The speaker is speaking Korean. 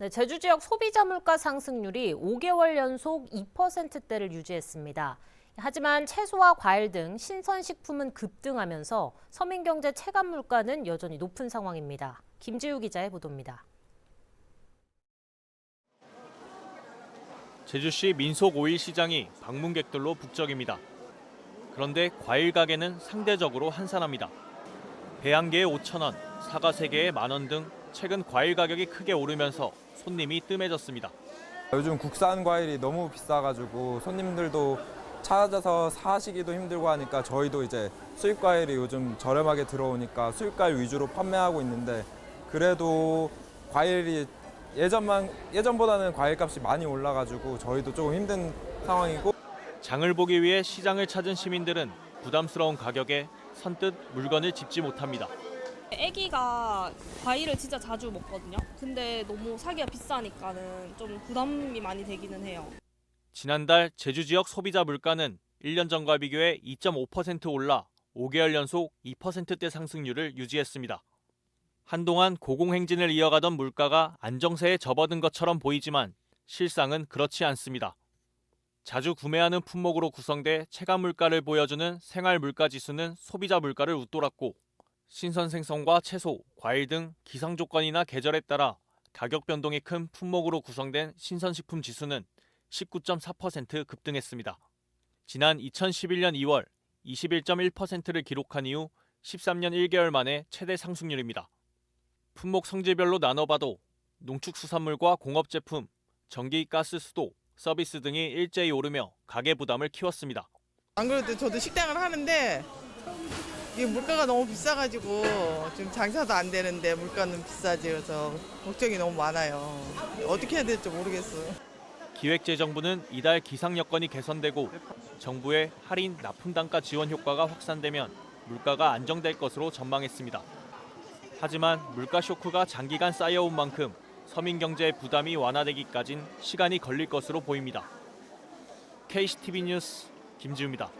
네, 제주 지역 소비자 물가 상승률이 5개월 연속 2%대를 유지했습니다. 하지만 채소와 과일 등 신선식품은 급등하면서 서민경제 체감 물가는 여전히 높은 상황입니다. 김지우 기자의 보도입니다. 제주시 민속 오일 시장이 방문객들로 북적입니다. 그런데 과일 가게는 상대적으로 한산합니다. 배 한 개에 5천 원, 사과 세 개에 만원 등 최근 과일 가격이 크게 오르면서 손님이 뜸해졌습니다. 요즘 국산 과일이 너무 비싸가지고 손님들도 찾아서 사시기도 힘들고 하니까 저희도 이제 수입 과일이 요즘 저렴하게 들어오니까 수입 과일 위주로 판매하고 있는데 그래도 과일이 예전만 예전보다는 과일값이 많이 올라가지고 저희도 조금 힘든 상황이고 장을 보기 위해 시장을 찾은 시민들은 부담스러운 가격에 선뜻 물건을 집지 못합니다. 애기가 과일을 진짜 자주 먹거든요. 근데 너무 사기가 비싸니까는 좀 부담이 많이 되기는 해요. 지난달 제주 지역 소비자 물가는 1년 전과 비교해 2.5% 올라 5개월 연속 2%대 상승률을 유지했습니다. 한동안 고공행진을 이어가던 물가가 안정세에 접어든 것처럼 보이지만 실상은 그렇지 않습니다. 자주 구매하는 품목으로 구성돼 체감 물가를 보여주는 생활 물가 지수는 소비자 물가를 웃돌았고 신선 생선과 채소, 과일 등 기상 조건이나 계절에 따라 가격 변동이 큰 품목으로 구성된 신선식품 지수는 19.4% 급등했습니다. 지난 2011년 2월 21.1%를 기록한 이후 13년 1개월 만에 최대 상승률입니다. 품목 성질별로 나눠봐도 농축수산물과 공업제품, 전기, 가스, 수도, 서비스 등이 일제히 오르며 가계 부담을 키웠습니다. 안 그래도 저도 식당을 하는데 이게 물가가 너무 비싸가지고 지금 장사도 안 되는데 물가는 비싸지 그래서 걱정이 너무 많아요. 어떻게 해야 될지 모르겠어요. 기획재정부는 이달 기상 여건이 개선되고 정부의 할인 납품 단가 지원 효과가 확산되면 물가가 안정될 것으로 전망했습니다. 하지만 물가 쇼크가 장기간 쌓여온 만큼 서민 경제의 부담이 완화되기까진 시간이 걸릴 것으로 보입니다. KCTV 뉴스 김지우입니다.